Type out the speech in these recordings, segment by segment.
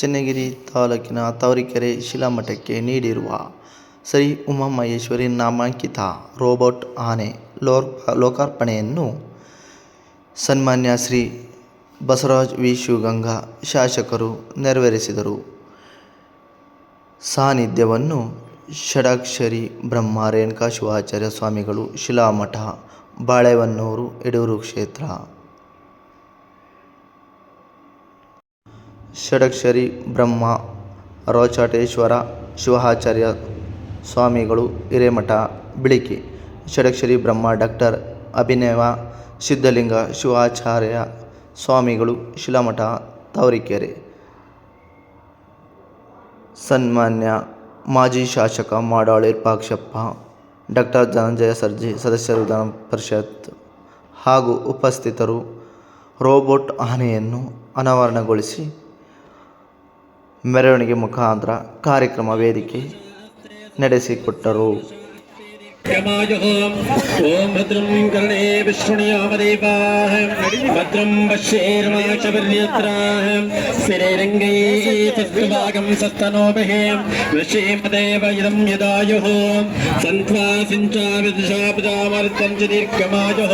ಚನ್ನಗಿರಿ ತಾಲೂಕಿನ ತವರಿಕೆರೆ ಶಿಲಾಮಠಕ್ಕೆ ನೀಡಿರುವ ಶ್ರೀ ಉಮಾಮಹೇಶ್ವರಿ ನಾಮಾಂಕಿತ ರೋಬೋಟ್ ಆನೆ ಲೋಕಾರ್ಪಣೆಯನ್ನು ಸನ್ಮಾನ್ಯ ಶ್ರೀ ಬಸವರಾಜ್ ವಿ ಶಿವಗಂಗಾ ಶಾಸಕರು ನೆರವೇರಿಸಿದರು. ಸಾನ್ನಿಧ್ಯವನ್ನು ಷಡಾಕ್ಷರಿ ಬ್ರಹ್ಮ ರೇಣುಕಾ ಶಿವಾಚಾರ್ಯ ಸ್ವಾಮಿಗಳು ಶಿಲಾಮಠ, ಬಾಳೆವನ್ನೂರು ಯಡೂರು ಕ್ಷೇತ್ರ. ಷಡಾಕ್ಷರಿ ಬ್ರಹ್ಮ ರೋಚಾಟೇಶ್ವರ ಶಿವಾಚಾರ್ಯ ಸ್ವಾಮಿಗಳು ಹಿರೇಮಠ, ಬಿಳಿಕಿ. ಷಡಕ್ಷರಿ ಬ್ರಹ್ಮ ಡಾಕ್ಟರ್ ಅಭಿನವ ಸಿದ್ಧಲಿಂಗ ಶಿವಾಚಾರ್ಯ ಸ್ವಾಮಿಗಳು ಶಿಲಾಮಠ, ತವರೀಕೆರೆ. ಸನ್ಮಾನ್ಯ ಮಾಜಿ ಶಾಸಕ ಮಾಡಾಳಿ ಪಾಕ್ಷಪ್ಪ ಡಾಕ್ಟರ್ ಧನಂಜಯ ಸರ್ಜಿ ಸದಸ್ಯರು ವಿಧಾನ ಪರಿಷತ್ ಹಾಗೂ ಉಪಸ್ಥಿತರು ರೋಬೋಟ್ ಆನೆಯನ್ನು ಅನಾವರಣಗೊಳಿಸಿ ಮೆರವಣಿಗೆ ಮುಖಾಂತರ ಕಾರ್ಯಕ್ರಮ ವೇದಿಕೆ ನಡೆಸಿಕೊಟ್ಟರು. ಓಂ ಭದ್ರಂ ಕರ್ಣೇ ವಿಷ್ಣುಯಾಮದೇವಾಃ ಭದ್ರಂ ಪಶ್ಯೇರ್ಮಾಚವರ್ಯತ್ರಾಃ ಸ್ಥಿರೈರಂಗೈಃ ತತ್ತ್ವಭಾಗಂ ಸತ್ತನೋಭಿಃ ವೃಷೇಮದೇವ ಇದಂ ಯದಾಯುಃ ಸನ್ತ್ವಾ ಸಿಂಚಾ ವಿದುಷಾ ಪ್ರಜಾಮರ್ತ್ಯಂ ಚ ದೀರ್ಘಮಾಯುಃ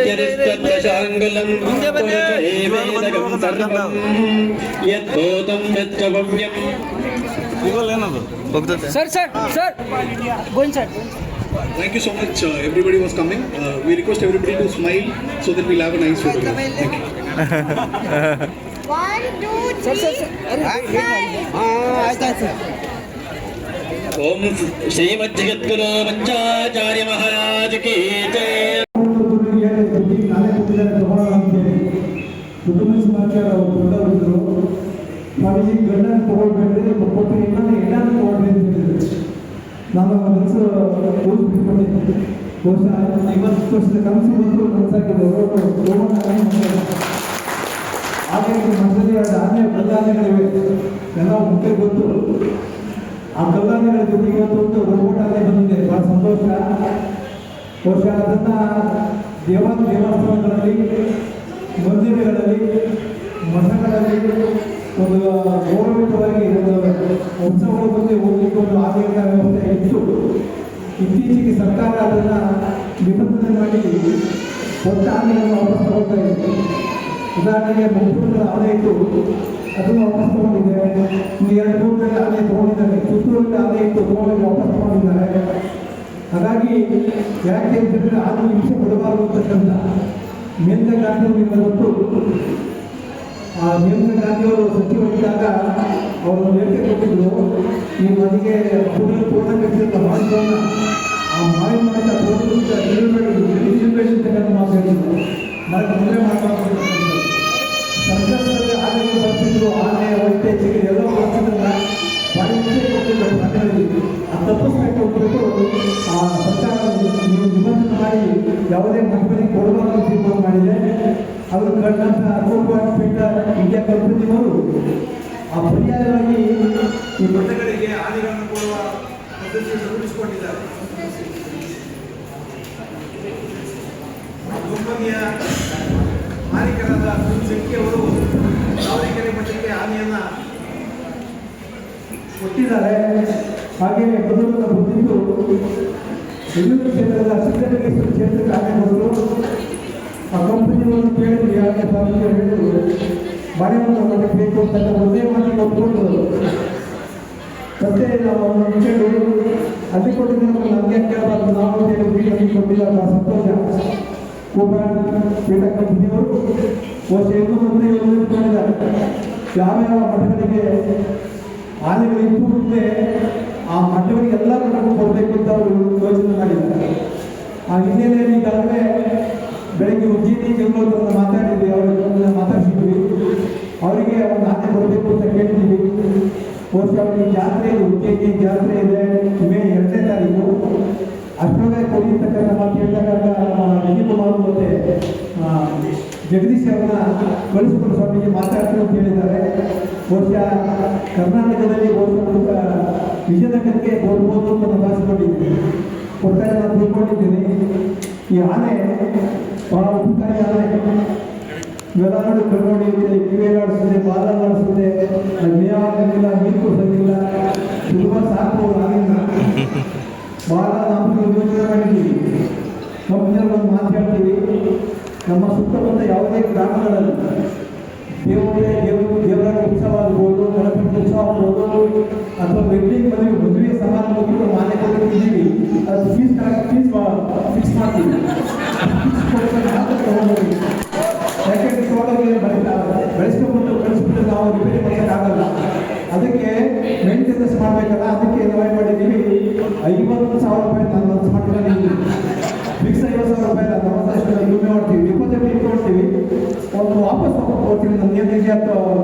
sir sir sir thank you so much everybody was coming we request everybody to smile so that we have a nice photo thank you 1 2 3 sir sir अरे हाँ आता ओम श्री मत्जगत गुरु बच्चा महाराज की जय ಕುಟುಂಬ ಸಮಾಚಾರ ದೊಡ್ಡವರಿದ್ರು ಈ ಗಂಡನ ತಗೊಳ್ಬೇಡ್ರಿ ಕೊಟ್ಟು ಇನ್ನೊಂದು ಹೆಣ್ಣನ್ನು ತಗೊಳ್ರಿ ಅಂತ ಹೇಳಿದ್ರು. ನಾನು ಮನಸ್ಸು ಊಹಿಸ್ಬಿಟ್ಕೊಂಡಿದ್ದೆ ಬಹುಶಃ ಐವತ್ತು ವರ್ಷದ ಕನಸು ಬಂದು ಕನಸಾಗಿದೆ ಹಾಗೆ ಮನಸ್ಸಲ್ಲಿ ಎರಡು ಆನೆ ಬದಲಾವಣೆಗಳಿವೆ ಎಲ್ಲ ಮುಖ್ಯ ಗೊತ್ತು ಆ ಬದಲಾವಣೆಗಳ ಜೊತೆಗೆ ಇವತ್ತು ಒಂದು ಆನೆ ಬಂದಿದೆ. ಬಹಳ ಸಂತೋಷ. ಬಹುಶಃ ಅದನ್ನು ದೇವ ದೇವಸ್ಥಾನಗಳಲ್ಲಿ ಮಂದಿರಗಳಲ್ಲಿ ಮಠಗಳಲ್ಲಿ ಒಂದು ಗೌರವಿತವಾಗಿ ಒಂದು ಉತ್ಸವಗಳ ಬಗ್ಗೆ ಒಂದು ಆಡಳಿತ ವ್ಯವಸ್ಥೆ ಇತ್ತು. ಇತ್ತೀಚೆಗೆ ಸರ್ಕಾರ ಅದನ್ನು ನಿಬಂಧನೆ ಮಾಡಿ ಆನೆಯನ್ನು ವಾಪಸ್ ತಗೊಳ್ತಾ ಇದೆ. ಉದಾಹರಣೆಗೆ ಮಂಗಳೂರಿನ ಆನೆ ಇತ್ತು. ಅದನ್ನು ವಾಪಸ್ ತಗೊಂಡಿದೆ ಇನ್ನು ಎರಡು ಮೂರರಲ್ಲಿ ಆನೆ ತಗೊಂಡಿದ್ದಾರೆ. ಚಿತ್ತೂರಲ್ಲಿ ಆದಾಯ ಇತ್ತು. ತಗೊಂಡು ವಾಪಸ್ ತಗೊಂಡಿದ್ದಾರೆ. ಹಾಗಾಗಿ ಯಾಕೆ ಅಂತಂದರೆ ಆನೆ ಹಿಂಸೆ ಕೊಡಬಾರದು ಅಂತಕ್ಕಂಥ ಮೇಲಿನ ನಿಮಗೆ ಗೊತ್ತು ಆ ಮೇಲಿನ ಗಾಂಧಿಯವರು ಸಚಿವರಿದ್ದಾಗ ಅವರು ಹೇಳಿಕೆ ಕೊಟ್ಟಿದ್ರು. ಈ ನನಗೆ ಪೂರ್ಣ ಪೂರ್ಣ ಕಟ್ಟಿದ ಮಾಹಿತಿಯನ್ನು ಆ ಮಾಹಿತಿ ಮಾಡಿದ ಪೂರ್ಣ ನಿಲ್ಬೇಡಿ ನಿಲ್ಬೇಡಿ ಅಂತಕ್ಕಂಥ ಮಾತು ಹೇಳಿದ್ರು ನಾನು ಮದುವೆ ಮಾಡಬಾರ್ದು ಸಂಕಷ್ಟದಲ್ಲಿ ಆನೆಗಳು ಬರ್ತಿದ್ರು, ಆನೆ, ಹೊಟ್ಟೆ ಎಲ್ಲ ಬರ್ತಿದ್ರಲ್ಲ. ಬಾಡಿಗೆ ಕೊಟ್ಟಿದ್ದ ಮನೆಯಲ್ಲಿ ಆ ತಪ್ಪಿಸ್ಬೇಕು ಆ ಸರ್ಕಾರ ನೀವು ನಿಬಂಧನೆ ಮಾಡಿ ಯಾವುದೇ ಕಂಪನಿ ಮಾಡಿದೆ ಕಂಡಂಥ ರೋಬೋಟ್ ಫೀಟರ್ ಇಂಡಿಯಾ ಕಂಪನಿಯವರು ಆ ಪರ್ಯಾಯವಾಗಿ ಈ ಮತಗಳಿಗೆ ಹಾನಿಗಳನ್ನು ಕೊಡುವ ಪದ್ಧತಿಯನ್ನು ರೂಪಿಸಿಕೊಂಡಿದ್ದಾರೆ. ಕಂಪನಿಯ ಮಾಲೀಕರಾದ ಶೆಟ್ಟಿ ಅವರು ದಾವಣಗೆರೆ ಮಠಕ್ಕೆ ಕೊಟ್ಟಿದ್ದಾರೆ. ಹಾಗೆಯೇ ಬದುಕಿನ ಬಂದಿದ್ದು ವಿದ್ಯುತ್ ಕ್ಷೇತ್ರದ ಸಿದ್ಧಲಿಂಗೇಶ್ವರ ಕ್ಷೇತ್ರಕ್ಕೆ ಆನೆ ಆ ಕಂಪನಿಯವರು ಕೇಳಿದ್ರು, ಯಾಕೆ ಸ್ವಾಮಿ ಹೇಳಿದ್ರು? ಮನೆಯನ್ನು ನಮಗೆ ಬೇಕು ಅಂತ ಒಂದೇ ಮಾತಿಗೆ ಒಪ್ಕೊಂಡು ಮತ್ತೆ ನಾವು ಅವರನ್ನು ಕೇಳಿ, ಅಲ್ಲಿ ಕೊಟ್ಟಿದ್ದು ನಮಗೆ ಕೇಳಬಾರ್ದು? ನಾವು ಅಂತ ಹೇಳಿ ಬೀಳಿಗೆ ಕೊಟ್ಟಿಲ್ಲ ಸಂತೋಷ. ಕೂಪನ್ ಪೀಠ ಕಂಪನಿಯವರು ವರ್ಷ ಇನ್ನೂ ಮುಂದೆ ಯಾವ್ಯಾವ ಮಠಗಳಿಗೆ ಆನೆಗಳು ಮುಂದೆ ಆ ಮಠಗಳಿಗೆ ಮಠಕ್ಕೂ ಕೊಡಬೇಕು ಅಂತ ಅವರು ಯೋಚನೆ ಮಾಡಿದ್ದಾರೆ ಆ ಹಿನ್ನೆಲೆಯಲ್ಲಿ ಈಗಾಗಲೇ ಬೆಳಗ್ಗೆ ಉಜ್ಜಿನಿ ಬೆಂಗಳೂರು ಮಾತಾಡಿದ್ವಿ ಅವರ ಮಾತಾಡ್ಸಿದ್ವಿ ಅವರಿಗೆ ಇರ್ತಕ್ಕಂಥ ಮಾತು ಹೇಳಿದಾಗ ನಮ್ಮ ವಿಜಯಕುಮಾರ್ ಮತ್ತೆ ಜಗದೀಶ್ ಅವರನ್ನ ಕಳಿಸ್ಕೊಂಡು ಸ್ವಾಮೀಜಿ ಮಾತಾಡ್ತಾರೆ ಅಂತ ಹೇಳಿದ್ದಾರೆ. ಬಹುಶಃ ಕರ್ನಾಟಕದಲ್ಲಿ ಆ, ವಿಜಯನಗರಕ್ಕೆ ಹೋಗ್ಬೋದು ಅಂತ ನಾನು ಭಾವಿಸ್ಕೊಂಡಿದ್ದೀನಿ. ಒಟ್ಟಾರೆ ನಾನು ತಿಳ್ಕೊಂಡಿದ್ದೀನಿ. ಈ ಆನೆ ಬಹಳ ಉಪಕಾರಿ ಆನೆ. ಇವೆಲ್ಲ ನೋಡಿ ಕರ್ಕೊಂಡು ಕಿವಿಯಲ್ಲಾಡಿಸಿದೆ ಬಾಲಲ್ಲಾಡಿಸಿದೆ ಮೇಯಾಗಿಲ್ಲ ನೀರು ಕೊಡಿಸೋದಿಲ್ಲ ತುಂಬ ಸಾಕು ಆಗಿಲ್ಲ ಭಾಳ ನಾವು ಯೋಚನೆ ಮಾಡಿದ್ದೀವಿ ನಮ್ಮ ಜನರು ಒಂದು ಮಾತು ಹೇಳ್ತೀವಿ ನಮ್ಮ ಸುತ್ತಮುತ್ತ ಯಾವುದೇ ಗ್ರಾಮಗಳಲ್ಲಿ ದೇವರೇ, ದೇವರು, ದೇವರ ಉತ್ಸವ ಆಗ್ಬೋದು ಗಣಪತಿ ಉತ್ಸವ ಅಥವಾ ವೆಡ್ಡಿಂಗ್ ಮದುವೆ ಮದುವೆ ಸಮಾರಂಭಕ್ಕೆ ಮಾನ್ಯತೆ ಮಾನ್ಯ ಕೊಟ್ಟಿದ್ದೀವಿ ಅದು ಫೀಸ್ ಫೀಸ್ ಫಿಕ್ಸ್ ಮಾಡ್ತೀವಿ. ಯಾಕೆಂದ್ರೆ ತೋಟದಲ್ಲಿ ಬೆಳೆಸ್ಕೊಂಡು ಬೆಳೆಸ್ಬಿಟ್ಟು ನಾವು ರಿಪೇರಿ ಮಾಡೋಕ್ಕಾಗಲ್ಲ ಅದಕ್ಕೆ ಮೇಂಟೆನೆನ್ಸ್ ಮಾಡಬೇಕಲ್ಲ, ಅದಕ್ಕೆ ನಾವು ಮಾಡಿದ್ದೀವಿ. ಐವತ್ತು ಸಾವಿರ ರೂಪಾಯಿ ನಾನು ಮನಸ್ಸು ಮಟ್ಟದಲ್ಲಿ ಫಿಕ್ಸ್ ಐವತ್ತು ಸಾವಿರ ರೂಪಾಯಿ ನಾವು ಅಷ್ಟು ದುಡಿಮೆ ಮಾಡ್ತೀವಿ ಡಿಪಾಸಿಟ್ ಕೊಡ್ತೀವಿ ಒಂದು ವಾಪಸ್ ಕೊಡ್ತೀವಿ ನಮ್ಮ ಏನು ನಿಜ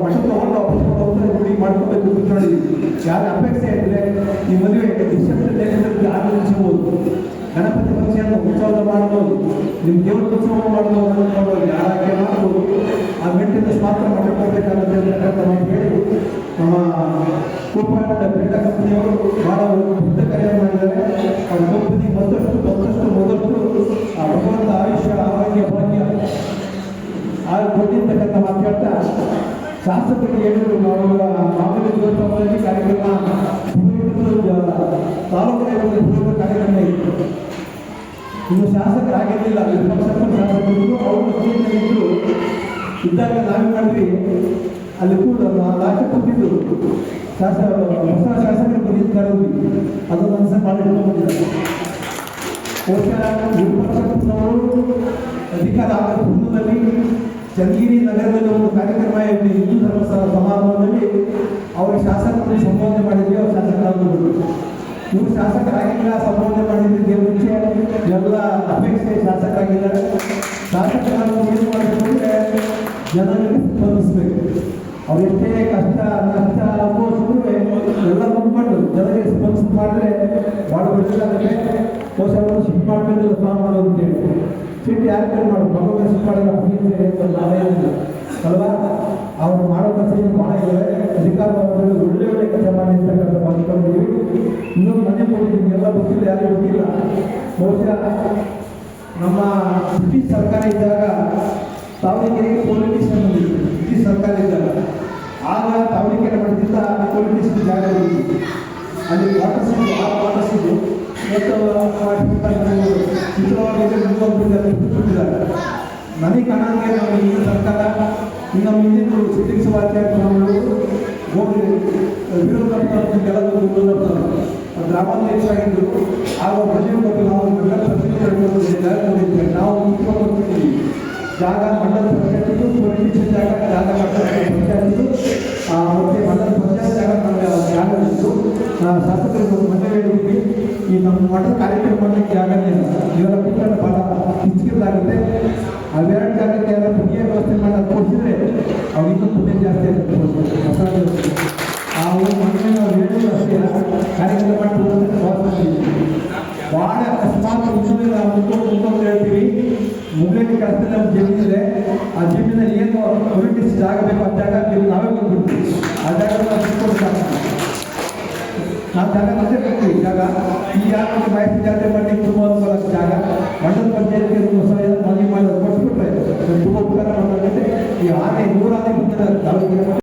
ಮಠ ತೊಗೊಂಡು ವಾಪಸ್ ಹೋಗ್ತಾರೆ ಗುಡಿ ಮಾಡ್ಕೋಬೇಕು ಅಂತ ನೋಡಿದ್ದೀವಿ ಯಾರ ಅಪೇಕ್ಷೆ ಇದ್ದರೆ ಈ ಮದುವೆ ಡಿಸೆಂಬರ್ ಆರಂಭಿಸಬಹುದು ಗಣಪತಿ ಫಂಕ್ಷನ್ ಉತ್ಸವ ಮಾಡ್ಬೋದು. ನಿಮ್ಮ ದೇವ್ರ ಉತ್ಸವ ಮಾಡ್ಬೋದು ಅಂದ್ಕೊಂಡು ಯಾರಕ್ಕೆ ಮಾಡ್ಬೋದು? ಆ ಮೇಂಟೆನೆನ್ಸ್ ಮಾತ್ರ ಮಾಡ್ಕೋಬೇಕಾಗುತ್ತೆ ಅಂತ ಹೇಳಿ ನಮ್ಮ ಕೂಪಾಡ ಕ್ರೀಡಾ ಕಂಪನಿಯವರು ಭಾಳ ಶಾಸಕರಿಗೆ ಹೇಳಿದ್ರು ನಾವು ಮಾಮೂಲಿ ದೇವಸ್ಥಾನದಲ್ಲಿ ಕಾರ್ಯಕ್ರಮ ತಾಲೂಕಿನ ಕಾರ್ಯಕ್ರಮ ಇತ್ತು. ಇನ್ನು ಶಾಸಕರಾಗಿರಲಿಲ್ಲ ವಿಪಕ್ಷ ಶಾಸಕರು, ಅವರು ಸೀಟ್ನಲ್ಲಿದ್ದು ಇದ್ದಾಗ ನಾವೇ ಮಾಡಿದ್ವಿ. ಅಲ್ಲಿ ಕೂಡ ಲಾಚ ಕೂತಿದ್ದು ಶಾಸಕ, ಹೊಸ ಶಾಸಕರು ಬಂದಿದ್ದು ಕರೆದ್ವಿ. ಅದನ್ನು ಅನ್ಸ ಬಹುಶಃ ವಿಪಕ್ಷದವರು ಅಧಿಕಾರ ಆದ ಪೂರ್ವದಲ್ಲಿ ಚನ್ನಗಿರಿ ನಗರದಲ್ಲಿ ಒಂದು ಕಾರ್ಯಕ್ರಮ ಇತ್ತು ಹಿಂದೂ ಧರ್ಮ ಸಮಾರಂಭದಲ್ಲಿ ಅವರು ಶಾಸಕರನ್ನು ಸಂಬೋಧನೆ ಮಾಡಿದ್ವಿ, ಅವ್ರು ಶಾಸಕರಾಗಿದ್ದರು ಇವರು ಶಾಸಕರಾಗಿಲ್ಲ, ಸಂಬೋಧನೆ ಮಾಡಿದ್ದು ಮುಂಚೆ ಎಲ್ಲ ಅಪೇಕ್ಷೆ ಶಾಸಕರಾಗಿದ್ದಾರೆ. ಶಾಸಕರನ್ನು ಏನು ಮಾಡಬೇಕು ಅಂದರೆ ಜನರಿಗೆ ಸ್ಪಂದಿಸಬೇಕು. ಅವ್ರು ಎಷ್ಟೇ ಕಷ್ಟ, ನಷ್ಟ ಅನುಭವಿಸಿದ್ರು ಎಲ್ಲ ನಂಬ್ಕೊಂಡು ಜನರಿಗೆ ಸ್ಪಂದಿಸ್ ಮಾಡಿದ್ರೆ ಭಾಳ ಒಳ್ಳೆಯದಾಗುತ್ತೆ ಅವರು ಶಿಫ್ಟ್ ಮಾಡಬೇಕು ಸ್ನಾನ ಮಾಡೋದು ಹೇಳಿ ಯಾರು ಕೈ ಮಾಡೋದು ಶಿಫ್ಟ್ ಅಭಿವೃದ್ಧಿ ಅಂತ ಆದಾಯ ಇಲ್ಲ ಅಲ್ವಾ? ಅವ್ರು ಮಾಡೋ ಕೆಲಸ ಭಾಳ ಇದ್ದಾರೆ. ಅಧಿಕಾರ ಒಳ್ಳೆ ಒಳ್ಳೆ ಕೆಲಸ ಮಾಡಿರ್ತಕ್ಕಂಥ ಅಂತಕ್ಕಂಥ ಇನ್ನೂ ಮನೆ ಕೊಟ್ಟಿದ್ದೀನಿ ಎಲ್ಲ ಗೊತ್ತಿಲ್ಲ, ಯಾರಿಗೂ ಗೊತ್ತಿಲ್ಲ. ಬಹುಶಃ ನಮ್ಮ ಬ್ರಿಟಿಷ್ ಸರ್ಕಾರ ಇದ್ದಾಗ ತಾವರೆಕೆರೆಗೆ ಪೊಲೀಸ್ ಬ್ರಿಟಿಷ್ ಸರ್ಕಾರ ಇದ್ದಾಗ. ಆಗ ತಾವರೆಕೆರೆ ಮಾಡಿದ್ದ ಪೊಲೀಸ್ ಜಾಗ ಅಲ್ಲಿ ವಾಟರ್ ಸಿದ್ದು ಆ ವಾಟರ್ ಸಿದ್ದು ಮತ್ತು ನನಗೆ ಕಾಣಂಗೆ ನಮ್ಮ ಹಿಂದಿನ ಸರ್ಕಾರ ಇನ್ನು ನಮ್ಮ ಹಿಂದಿನ ಸಿಟ್ಟಿಂಗ್ ಸಭಾಚಾರ್ಯರು ಹೋಗಿ ವಿರೋಧ ಕೆಲವು ವಿರೋಧ ಗ್ರಾಮಾಂತರ ಹೆಚ್ಚಾಗಿದ್ದು ಆಗ ಪ್ರತಿಯೊಂದು ಬಗ್ಗೆ ನಾವು ಎಲ್ಲ ಪ್ರತಿನಿಧಿಗಳು ನಾವು ಮುಖ್ಯಮಂತ್ರಿ ಜಾಗ ಮಂಡಲ ಪಂಚಾಯತಿದು ಪೊಲಿಟಿಕ್ಸ್ ಜಾಗ ಜಾಗ ಮಂಡಲ ಪಂಚಾಯತಿದು ಮತ್ತು ಮಂಡಲ ಜಾಗ ನಮ್ಮ ಜಾಗ ಇತ್ತು ಶಾಸಕರಿಗೆ ಒಂದು ಮನೆ ಹೇಳಿದ್ವಿ ಈ ನಮ್ಮ ಮಠದ ಕಾರ್ಯಕ್ರಮ ಮಾಡಲಿಕ್ಕೆ ಜಾಗನೇ ಇಲ್ಲ ಇವೆಲ್ಲ ಬಿಟ್ಟರೆ ಭಾಳ ಕಿಚ್ಕಿದ್ದಾಗುತ್ತೆ ಅವೆರಡು ಜಾಗಕ್ಕೆ ಎಲ್ಲ ಪುಣ್ಯ ವ್ಯವಸ್ಥೆ ಮಾಡಿ ಕೊಡಿಸಿದ್ರೆ ಅವರಿಗೂ ಪುಣ್ಯ ಜಾಸ್ತಿ ಆಗುತ್ತೆ. ಹೊಸ ವ್ಯವಸ್ಥೆ. ಆ ಒಂದು ಮನೆ ನಾವು ಹೇಳಿದ್ರು ಅಷ್ಟೇ ಕಾರ್ಯಕ್ರಮ ಮಾಡಿ ಭಾಳ ಅಕಸ್ಮಾತ್ ಮುಂದೆ ನಾವು ಮುಗ್ಕೊಂಡು ಹೇಳ್ತೀವಿ. ಮುಗ್ಲೇಟಿ ಕಷ್ಟದಲ್ಲಿ ನಮ್ಮ ಜಮೀನಿದೆ ಆ ಜಮೀನಲ್ಲಿ ಏನು ಪೊಲಿಟಿಕ್ಸ್ ಜಾಗ ಜಾಗ ಮತ್ತೆ ಬೇಕು ಈ ಜಾಗ ಈ ಜಾಗ ಮಾಹಿತಿ ಜಾತ್ರೆ ಮಾಡಿ ತುಂಬ ಅನುಕೂಲ ಜಾಗ ಮಂಡಲ ಪಂಚಾಯತ್ಗೆ ಮನವಿ ಮಾಡಿ ಕೊಟ್ಬಿಟ್ರೆ ತುಂಬ ಉಪಕಾರ ಮಾಡೋದಂತೆ ಈ ಆನೆ ನೂರಾನೆ ಮುಂದಿನ ತಾಲೂಕಿನ